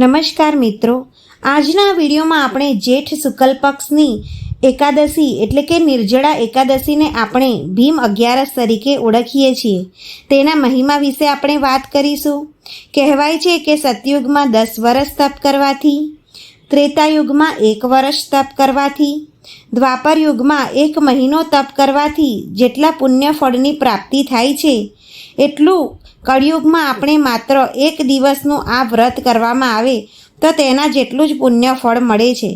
નમસ્કાર મિત્રો. આજના વિડીયોમાં આપણે જેઠ શુક્લ પક્ષની એકાદશી એટલે કે નિર્જળા એકાદશીને આપણે ભીમ અગિયારસ તરીકે ઓળખીએ છીએ. તેના મહિમા વિશે આપણે વાત કરીશું. કહેવાય છે કે સતયુગમાં દસ વર્ષ તપ કરવાથી, ત્રેતાયુગમાં એક વર્ષ તપ કરવાથી દ્વાપર યુગમાં એક મહિનો તપ કરવાથી જેટલા પુણ્ય ફળની પ્રાપ્તિ થાય છે, એટલું કળિયુગમાં આપણે માત્ર એક દિવસનું આ વ્રત કરવામાં આવે તો તેના જેટલું જ પુણ્ય ફળ મળે છે.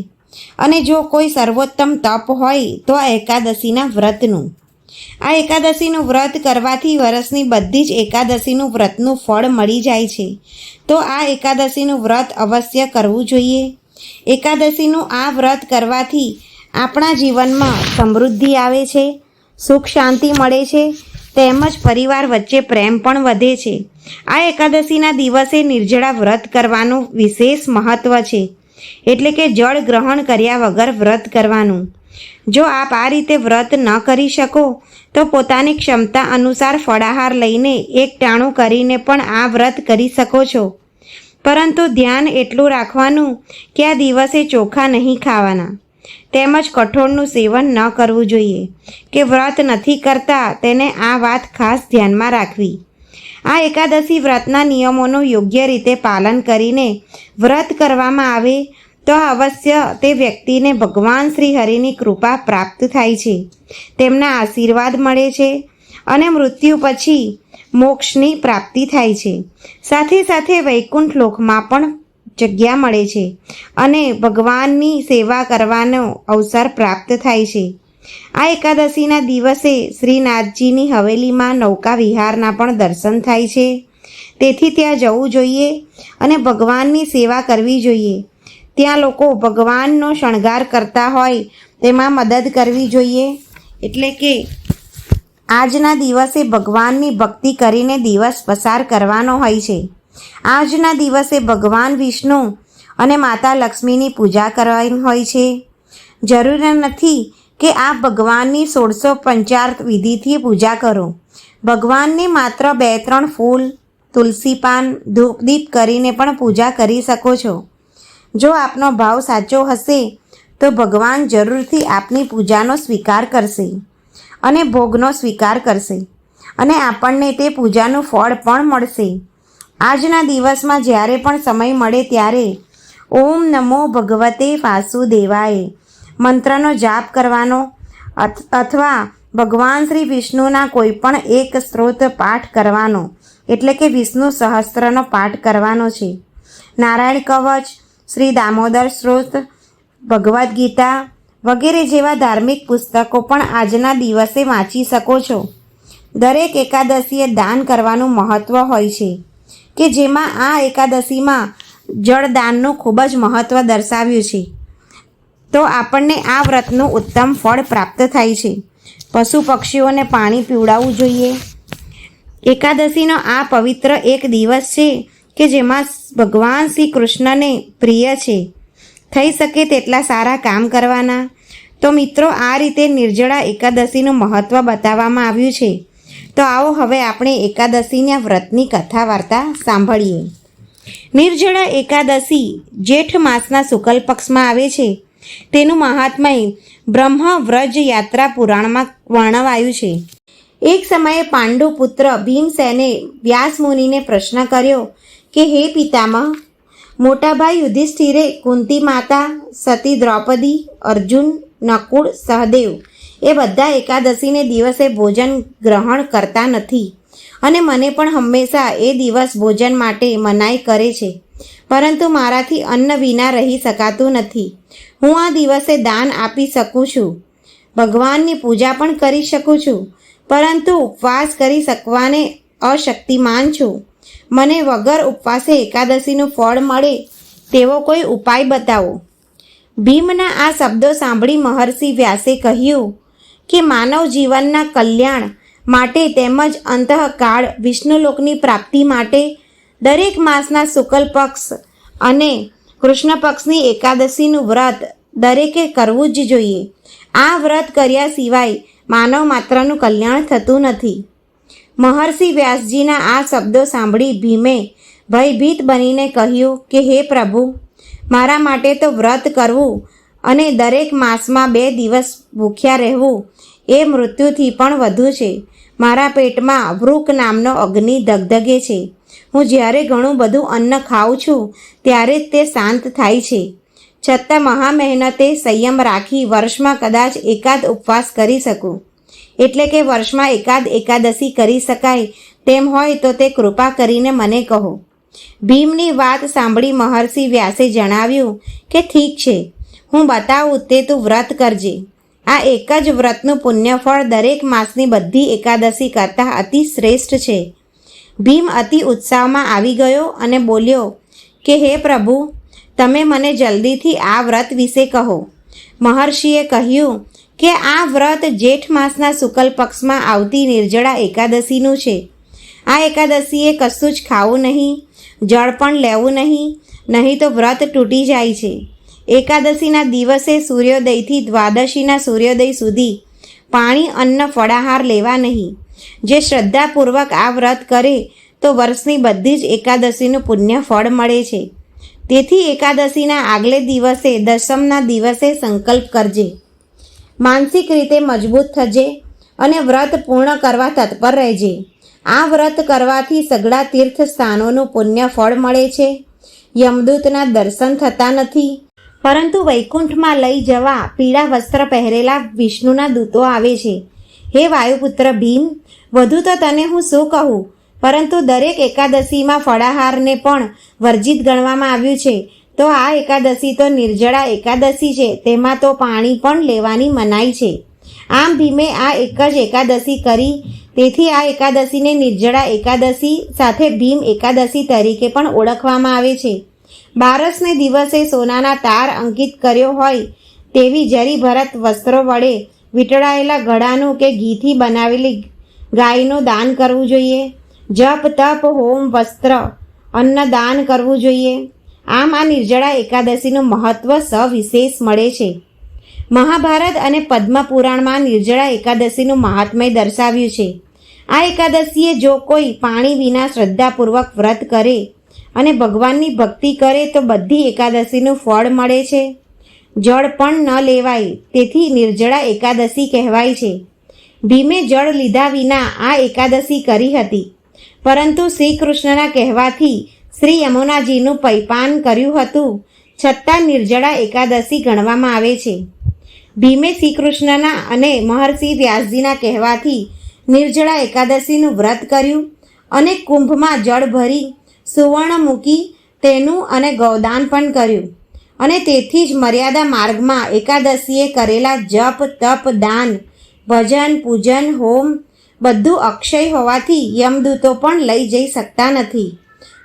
અને જો કોઈ સર્વોત્તમ તપ હોય તો આ એકાદશીના વ્રતનું. આ એકાદશીનું વ્રત કરવાથી વર્ષની બધી જ એકાદશીનું વ્રતનું ફળ મળી જાય છે. તો આ એકાદશીનું વ્રત અવશ્ય કરવું જોઈએ. એકાદશીનું આ વ્રત કરવાથી આપણા જીવનમાં સમૃદ્ધિ આવે છે, સુખ શાંતિ મળે છે તેમજ પરિવાર વચ્ચે પ્રેમ પણ વધે છે. આ એકાદશીના દિવસે નિર્જળા વ્રત કરવાનું વિશેષ મહત્ત્વ છે. એટલે કે જળ ગ્રહણ કર્યા વગર વ્રત કરવાનું. જો આપ આ રીતે વ્રત ન કરી શકો, તો પોતાની ક્ષમતા અનુસાર ફળાહાર લઈને એક ટાણું કરીને પણ આ વ્રત કરી શકો છો. પરંતુ ધ્યાન એટલું રાખવાનું કે આ દિવસે ચોખા નહીં ખાવાના. તેમજ કઠોળનું સેવન ન કરવું જોઈએ. કે વ્રત નથી કરતા તેને આ વાત ખાસ ધ્યાનમાં રાખવી. આ એકાદશી વ્રતના નિયમોનું યોગ્ય રીતે પાલન કરીને વ્રત કરવામાં આવે તો અવશ્ય તે વ્યક્તિને ભગવાન શ્રી હરિની કૃપા પ્રાપ્ત થાય છે. તેમના આશીર્વાદ મળે છે અને મૃત્યુ પછી મોક્ષની પ્રાપ્તિ થાય છે. સાથે સાથે વૈકુંઠ લોકમાં પણ જગ્યા મળે છે અને ભગવાનની સેવા કરવાનો અવસર પ્રાપ્ત થાય છે. આ એકાદશીના દિવસે શ્રીનાથજીની હવેલીમાં નૌકા વિહારના પણ દર્શન થાય છે. તેથી ત્યાં જવું જોઈએ અને ભગવાનની સેવા કરવી જોઈએ. ત્યાં લોકો ભગવાનનો શણગાર કરતા હોય તેમાં મદદ કરવી જોઈએ. એટલે કે આજના દિવસે ભગવાનની ભક્તિ કરીને દિવસ પસાર કરવાનો હોય છે. આજના દિવસે ભગવાન વિષ્ણુ અને માતા લક્ષ્મીની પૂજા કરવાની હોય છે. જરૂરી નથી કે આપ ભગવાનની સોળસો પંચાર વિધિથી પૂજા કરો. ભગવાનને માત્ર બે ત્રણ ફૂલ, તુલસી પાન, ધૂપદીપ કરીને પણ પૂજા કરી શકો છો. જો આપનો ભાવ સાચો હશે, તો ભગવાન જરૂરથી આપની પૂજાનો સ્વીકાર કરશે અને ભોગનો સ્વીકાર કરશે અને આપણને તે પૂજાનું ફળ પણ મળશે. આજના દિવસમાં જ્યારે પણ સમય મળે ત્યારે ઓમ નમો ભગવતે વાસુદેવાય. મંત્રનો જાપ કરવાનો અથ- અથવા ભગવાન શ્રી વિષ્ણુના કોઈ પણ એક સ્ત્રોત પાઠ કરવાનો, એટલે કે વિષ્ણુ સહસ્ત્રનો પાઠ કરવાનો છે. નારાયણ કવચ, શ્રી દામોદર સ્ત્રોત, ભગવદ્ ગીતા વગેરે જેવા ધાર્મિક પુસ્તકો પણ આજના દિવસે વાંચી શકો છો. દરેક એકાદશીએ દાન કરવાનું મહત્ત્વ હોય છે. કે જેમાં આ એકાદશીમાં જળદાનનું ખૂબ જ મહત્ત્વ દર્શાવ્યું છે. તો આપણને આ વ્રતનું ઉત્તમ ફળ પ્રાપ્ત થાય છે. પશુ પક્ષીઓને પાણી પીવડાવવું જોઈએ. એકાદશીનો આ પવિત્ર એક દિવસ છે કે જેમાં ભગવાન શ્રી કૃષ્ણને પ્રિય છે. થઈ શકે તેટલા સારા કામ કરવાના. તો મિત્રો, આ રીતે નિર્જળા એકાદશીનું મહત્ત્વ બતાવવામાં આવ્યું છે. તો આવો હવે આપણે એકાદશીના વ્રતની કથા વાર્તા સાંભળીએ. નિર્જળા એકાદશી જેઠ માસના શુકલ પક્ષમાં આવે છે. તેનું મહાત્મય બ્રહ્મ વ્રજ યાત્રા પુરાણમાં વર્ણવાયું છે. એક સમયે પાંડુ પુત્ર ભીમસેને વ્યાસ મુનિને પ્રશ્ન કર્યો કે, હે પિતામહ, મોટાભાઈ યુધિષ્ઠિરે કુંતી માતા સતી દ્રૌપદી, અર્જુન, નકુળ, સહદેવ એ બધા એકાદશીને દિવસે ભોજન ગ્રહણ કરતા નથી. અને મને પણ હંમેશા એ દિવસ ભોજન માટે મનાઈ કરે છે. પરંતુ મારાથી અન્ન વિના રહી શકાતું નથી. હું આ દિવસે દાન આપી શકું છું. ભગવાનની પૂજા પણ કરી શકું છું. પરંતુ ઉપવાસ કરી શકવાને અશક્તિમાન છું. મને વગર ઉપવાસે એકાદશીનું ફળ મળે તેવો કોઈ ઉપાય બતાવો? ભીમના આ શબ્દો સાંભળી મહર્ષિ વ્યાસે કહ્યું કે માનવ જીવનના કલ્યાણ માટે તેમજ અંતઃકાળ વિષ્ણુલોકની પ્રાપ્તિ માટે દરેક માસના શુક્લ પક્ષ અને કૃષ્ણ પક્ષની એકાદશીનું વ્રત દરેકે કરવું જ જોઈએ. આ વ્રત કર્યા સિવાય માનવ માત્રનું કલ્યાણ થતું નથી. મહર્ષિ વ્યાસજીના આ શબ્દો સાંભળી ભીમે ભયભીત બનીને કહ્યું કે, હે પ્રભુ, મારા માટે તો વ્રત કરવું અને દરેક માસમાં બે દિવસ ભૂખ્યા રહેવું એ મૃત્યુથી પણ વધુ છે. મારા પેટમાં વૃક નામનો અગ્નિ ધગધગે છે. હું જ્યારે ઘણું બધું અન્ન ખાઉં છું, ત્યારે જ તે શાંત થાય છે. છતાં મહા મહેનતે સંયમ રાખી વર્ષમાં કદાચ એકાદ ઉપવાસ કરી શકું. એટલે કે વર્ષમાં એકાદ એકાદશી કરી શકાય તેમ હોય તો તે કૃપા કરીને મને કહો. ભીમની વાત સાંભળી મહર્ષિ વ્યાસે જણાવ્યું કે ઠીક છે હું બતાવું તે તું વ્રત કરજે. આ એક જ વ્રતનું પુણ્યફળ દરેક માસની બધી એકાદશી કરતાં અતિ શ્રેષ્ઠ છે. ભીમ અતિ ઉત્સાહમાં આવી ગયો અને બોલ્યો, કે હે પ્રભુ, તમે મને જલ્દીથી આ વ્રત વિશે કહો. મહર્ષિએ કહ્યું કે આ વ્રત જેઠ માસના શુકલ પક્ષમાં આવતી નિર્જળા એકાદશીનું છે. આ એકાદશીએ કશું જ ખાવું નહીં, જળ પણ લેવું નહીં નહીં તો વ્રત તૂટી જાય છે. એકાદશીના દિવસે સૂર્યોદયથી દ્વાદશીના સૂર્યોદય સુધી પાણી, અન્ન, ફળાહાર લેવા નહીં. જે શ્રદ્ધાપૂર્વક આ વ્રત કરે, તો વર્ષની બધી જ એકાદશીનું પુણ્ય ફળ મળે છે. તેથી એકાદશીના આગલે દિવસે, દશમના દિવસે સંકલ્પ કરજે. માનસિક રીતે મજબૂત થજે અને વ્રત પૂર્ણ કરવા તત્પર રહેજે. આ વ્રત કરવાથી સઘળા તીર્થ સ્થાનોનું પુણ્ય ફળ મળે છે. યમદૂતના દર્શન થતા નથી. પરંતુ વૈકુંઠમાં લઈ જવા પીળા વસ્ત્ર પહેરેલા વિષ્ણુના દૂતો આવે છે. હે વાયુપુત્ર ભીમ, વધુ તો તને હું શું કહું? પરંતુ દરેક એકાદશીમાં ફળાહારને પણ વર્જિત ગણવામાં આવ્યું છે. તો આ એકાદશી તો નિર્જળા એકાદશી છે, તેમાં તો પાણી પણ લેવાની મનાઈ છે. આમ ભીમે આ એક જ એકાદશી કરી, તેથી આ એકાદશીને નિર્જળા એકાદશી સાથે ભીમ એકાદશી તરીકે પણ ઓળખવામાં આવે છે. બારસને દિવસે સોનાના તાર અંકિત કર્યો હોય તેવી જરી ભરત વસ્ત્રો વડે વીંટળાયેલા ઘડાનું કે ઘીથી બનાવેલી ગાયનું દાન કરવું જોઈએ. જપ, તપ, હોમ, વસ્ત્ર, અન્ન દાન કરવું જોઈએ. આમ આ નિર્જળા એકાદશીનું મહત્વ સવિશેષ મળે છે. મહાભારત અને પદ્મપુરાણમાં નિર્જળા એકાદશીનું મહાત્મય દર્શાવ્યું છે. આ એકાદશીએ જો કોઈ પાણી વિના શ્રદ્ધાપૂર્વક વ્રત કરે અને ભગવાનની ભક્તિ કરે તો બધી એકાદશીનું ફળ મળે છે. જળ પણ ન લેવાય, તેથી નિર્જળા એકાદશી કહેવાય છે. ભીમે જળ લીધા વિના આ એકાદશી કરી હતી. પરંતુ શ્રી કૃષ્ણના કહેવાથી શ્રી યમુનાજીનું પૈપાન કર્યું હતું. છતાં નિર્જળા એકાદશી ગણવામાં આવે છે. ભીમે શ્રી કૃષ્ણના અને મહર્ષિ વ્યાસજીના કહેવાથી નિર્જળા એકાદશીનું વ્રત કર્યું અને કુંભમાં જળ ભરી સુવર્ણ મૂકી તેનું અને ગૌદાન પણ કર્યું. અને તેથી જ મર્યાદા માર્ગમાં એકાદશીએ કરેલા જપ, તપ, દાન, ભજન, પૂજન, હોમ બધું અક્ષય હોવાથી યમદૂતો પણ લઈ જઈ શકતા નથી.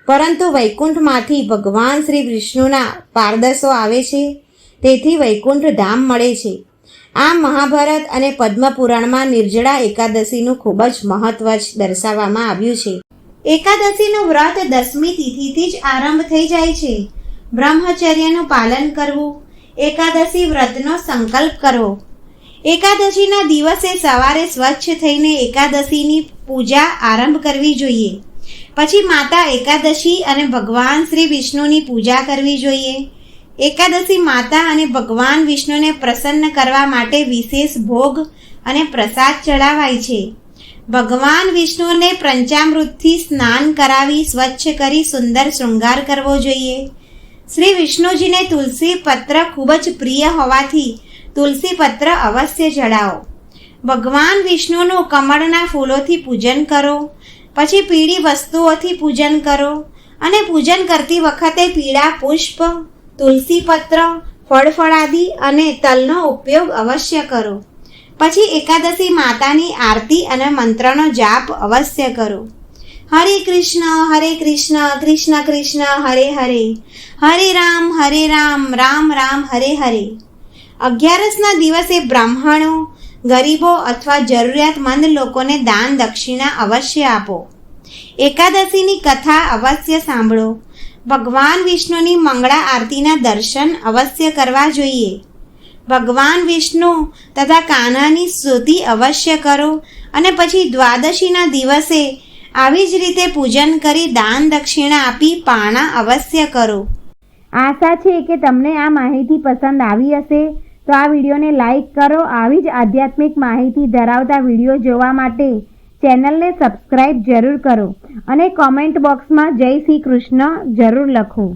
પરંતુ વૈકુંઠમાંથી ભગવાન શ્રી વિષ્ણુના પારદર્શો આવે છે. તેથી વૈકુંઠ ધામ મળે છે. આમ મહાભારત અને પદ્મપુરાણમાં નિર્જળા એકાદશીનું ખૂબ જ મહત્વ દર્શાવવામાં આવ્યું છે. એકાદશીનું વ્રત દસમી તિથિથી જ આરંભ થઈ જાય છે. બ્રહ્મચર્યનું પાલન કરવું, એકાદશી વ્રતનો સંકલ્પ કરવો. એકાદશીના દિવસે સવારે સ્વચ્છ થઈને એકાદશીની પૂજા આરંભ કરવી જોઈએ. પછી માતા એકાદશી અને ભગવાન શ્રી વિષ્ણુની પૂજા કરવી જોઈએ. એકાદશી માતા અને ભગવાન વિષ્ણુને પ્રસન્ન કરવા માટે વિશેષ ભોગ અને પ્રસાદ ચડાવાય છે. ભગવાન વિષ્ણુને પંચામૃતથી સ્નાન કરાવી, સ્વચ્છ કરી, સુંદર શૃંગાર કરવો જોઈએ. શ્રી વિષ્ણુજીને તુલસી પત્ર ખૂબ જ પ્રિય હોવાથી તુલસી પત્ર અવશ્ય જડાવો ભગવાન વિષ્ણુનું કમળના ફૂલોથી પૂજન કરો, પછી પીળી વસ્તુઓથી પૂજન કરો અને પૂજન કરતી વખતે પીળા પુષ્પ, તુલસી પત્ર, ફળફળાદી અને તલનો ઉપયોગ અવશ્ય કરો. પછી એકાદશી માતાની આરતી અને મંત્રનો જાપ અવશ્ય કરો. હરે કૃષ્ણ હરે કૃષ્ણ કૃષ્ણ કૃષ્ણ, હરે હરે. હરે રામ હરે રામ રામ રામ, હરે હરે. અગિયારસના દિવસે બ્રાહ્મણો, ગરીબો અથવા જરૂરિયાતમંદ લોકોને દાન દક્ષિણા અવશ્ય આપો. એકાદશીની કથા અવશ્ય સાંભળો. ભગવાન વિષ્ણુની મંગળા આરતીના દર્શન અવશ્ય કરવા જોઈએ. ભગવાન વિષ્ણુ તથા કાનાની સ્તુતિ અવશ્ય કરો અને પછી દ્વાદશીના દિવસે આવી જ રીતે પૂજન કરી દાન દક્ષિણા આપી પાણા અવશ્ય કરો. આશા છે કે તમને આ માહિતી પસંદ આવી હશે. તો આ વિડીયોને લાઈક કરો, આવી જ આધ્યાત્મિક માહિતી ધરાવતા વીડિયો જોવા માટે ચેનલને સબસ્ક્રાઇબ જરૂર કરો અને કોમેન્ટ બોક્સમાં જય શ્રી કૃષ્ણ જરૂર લખો.